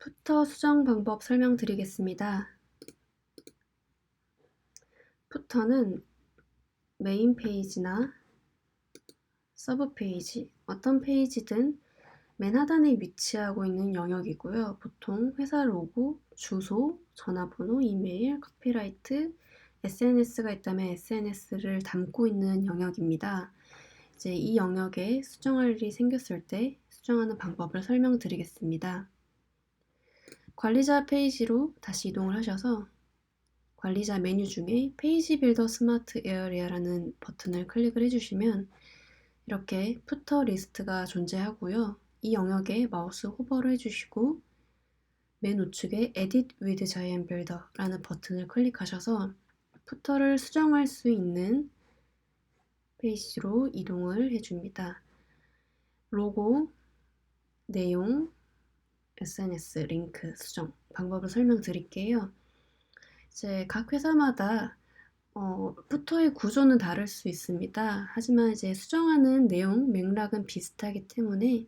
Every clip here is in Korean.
푸터 수정 방법 설명드리겠습니다. 푸터는 메인 페이지나 서브 페이지, 어떤 페이지든 맨 하단에 위치하고 있는 영역이고요. 보통 회사 로고, 주소, 전화번호, 이메일, 커피라이트, SNS가 있다면 SNS를 담고 있는 영역입니다. 이제 이 영역에 수정할 일이 생겼을 때 수정하는 방법을 설명드리겠습니다. 관리자 페이지로 다시 이동을 하셔서 관리자 메뉴 중에 페이지 빌더 스마트 에어리아라는 버튼을 클릭을 해주시면 이렇게 푸터 리스트가 존재하고요. 이 영역에 마우스 호버를 해주시고 맨 우측에 Edit with Giant Builder라는 버튼을 클릭하셔서 푸터를 수정할 수 있는 페이지로 이동을 해줍니다. 로고, 내용, SNS 링크 수정 방법을 설명드릴게요. 이제 각 회사마다 어, 푸터의 구조는 다를 수 있습니다. 하지만 이제 수정하는 내용, 맥락은 비슷하기 때문에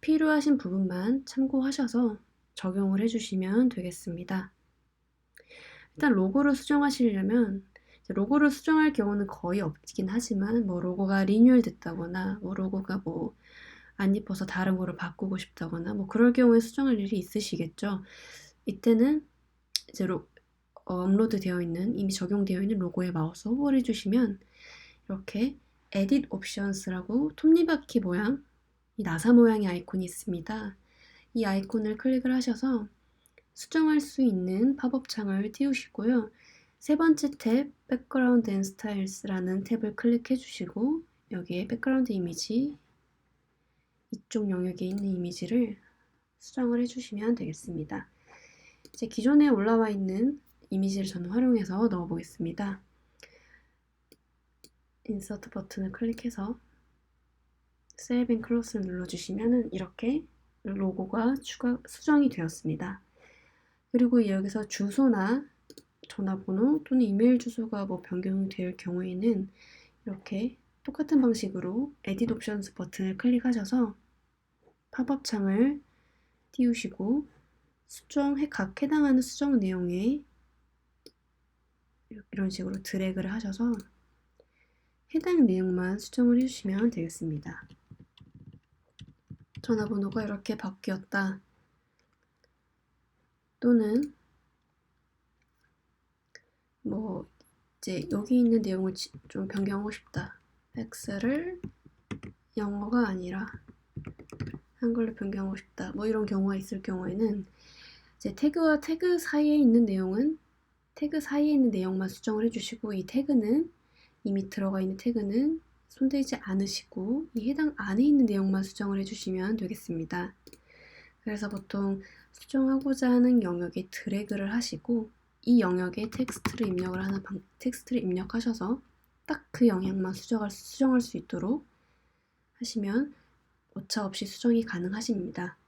필요하신 부분만 참고하셔서 적용을 해주시면 되겠습니다. 일단 로고를 수정하시려면 로고를 수정할 경우는 거의 없긴 하지만 뭐 로고가 리뉴얼 됐다거나 뭐 로고가 뭐 안 이뻐서 다른 거로 바꾸고 싶다거나 뭐 그럴 경우에 수정할 일이 있으시겠죠. 이때는 이제 로, 어, 업로드 되어 있는 이미 적용되어 있는 로고에 마우스 호버를 해주시면 이렇게 Edit Options라고 톱니바퀴 모양 이 나사 모양의 아이콘이 있습니다. 이 아이콘을 클릭을 하셔서 수정할 수 있는 팝업 창을 띄우시고요. 세 번째 탭 Background and Styles라는 탭을 클릭해 주시고 여기에 백그라운드 이미지 이쪽 영역에 있는 이미지를 수정을 해주시면 되겠습니다. 이제 기존에 올라와 있는 이미지를 저는 활용해서 넣어 보겠습니다. 인서트 버튼을 클릭해서 Save and Close를 눌러주시면 이렇게 로고가 추가 수정이 되었습니다. 그리고 여기서 주소나 전화번호 또는 이메일 주소가 뭐 변경이 될 경우에는 이렇게 똑같은 방식으로 Edit Options 버튼을 클릭하셔서 팝업 창을 띄우시고 수정해 각 해당하는 수정 내용에 이런 식으로 드래그를 하셔서 해당 내용만 수정을 해주시면 되겠습니다. 전화번호가 이렇게 바뀌었다. 또는 뭐 이제 여기 있는 내용을 좀 변경하고 싶다. 팩스를 영어가 아니라 한글로 변경하고 싶다. 뭐 이런 경우가 있을 경우에는 이제 태그와 태그 사이에 있는 내용은 태그 사이에 있는 내용만 수정을 해주시고 이 태그는 이미 들어가 있는 태그는 손대지 않으시고 이 해당 안에 있는 내용만 수정을 해주시면 되겠습니다. 그래서 보통 수정하고자 하는 영역에 드래그를 하시고 이 영역에 텍스트를 입력을 하는 방, 텍스트를 입력하셔서 딱 그 영역만 수정할, 수정할 수 있도록 하시면 오차 없이 수정이 가능하십니다.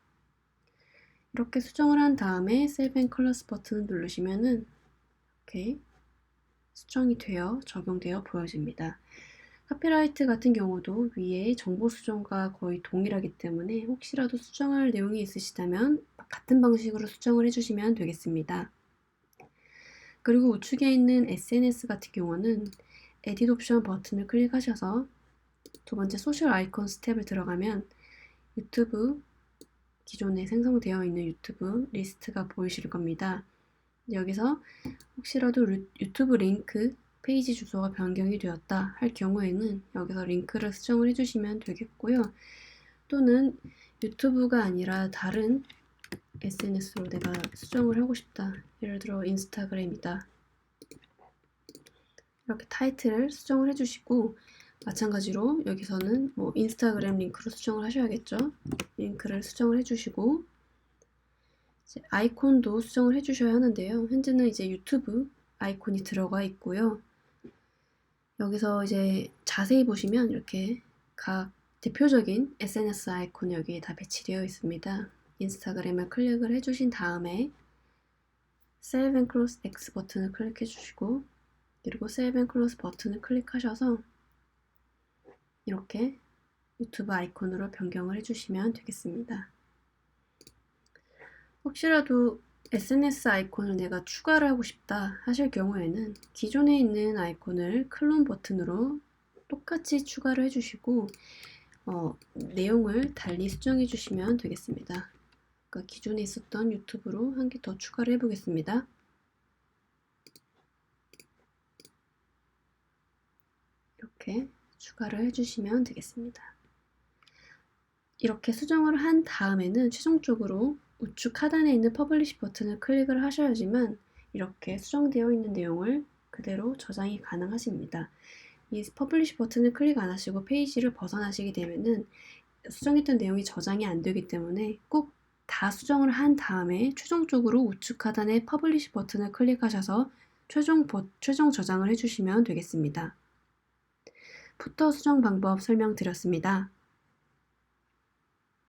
이렇게 수정을 한 다음에 Save and Colors 버튼을 누르시면은 이렇게 수정이 되어 적용되어 보여집니다. 카피라이트 같은 경우도 위에 정보 수정과 거의 동일하기 때문에 혹시라도 수정할 내용이 있으시다면 같은 방식으로 수정을 해주시면 되겠습니다. 그리고 우측에 있는 SNS 같은 경우는 에딧 옵션 버튼을 클릭하셔서 두 번째 소셜 아이콘 스텝을 들어가면 유튜브 기존에 생성되어 있는 유튜브 리스트가 보이실 겁니다. 여기서 혹시라도 유튜브 링크 페이지 주소가 변경이 되었다 할 경우에는 여기서 링크를 수정을 해주시면 되겠고요. 또는 유튜브가 아니라 다른 SNS로 내가 수정을 하고 싶다. 예를 들어 인스타그램이다. 이렇게 타이틀을 수정을 해주시고 마찬가지로 여기서는 뭐 인스타그램 링크로 수정을 하셔야겠죠. 링크를 수정을 해주시고 아이콘도 수정을 해주셔야 하는데요. 현재는 이제 유튜브 아이콘이 들어가 있고요. 여기서 이제 자세히 보시면 이렇게 각 대표적인 SNS 아이콘 여기에 다 배치되어 있습니다. 인스타그램을 클릭을 해주신 다음에 Save and Close X 버튼을 클릭해 주시고 그리고 Save and Close 버튼을 클릭하셔서 이렇게 유튜브 아이콘으로 변경을 해주시면 되겠습니다. 혹시라도 SNS 아이콘을 내가 추가를 하고 싶다 하실 경우에는 기존에 있는 아이콘을 클론 버튼으로 똑같이 추가를 해주시고 어, 내용을 달리 수정해 주시면 되겠습니다. 그러니까 기존에 있었던 유튜브로 한 개 더 추가를 해보겠습니다. 이렇게 추가를 해주시면 되겠습니다. 이렇게 수정을 한 다음에는 최종적으로 우측 하단에 있는 퍼블리시 버튼을 클릭을 하셔야지만 이렇게 수정되어 있는 내용을 그대로 저장이 가능하십니다. 이 퍼블리시 버튼을 클릭 안 하시고 페이지를 벗어나시게 되면은 수정했던 내용이 저장이 안 되기 때문에 꼭 다 수정을 한 다음에 최종적으로 우측 하단에 퍼블리시 버튼을 클릭하셔서 최종, 버, 최종 저장을 해주시면 되겠습니다. 푸터 수정 방법 설명드렸습니다.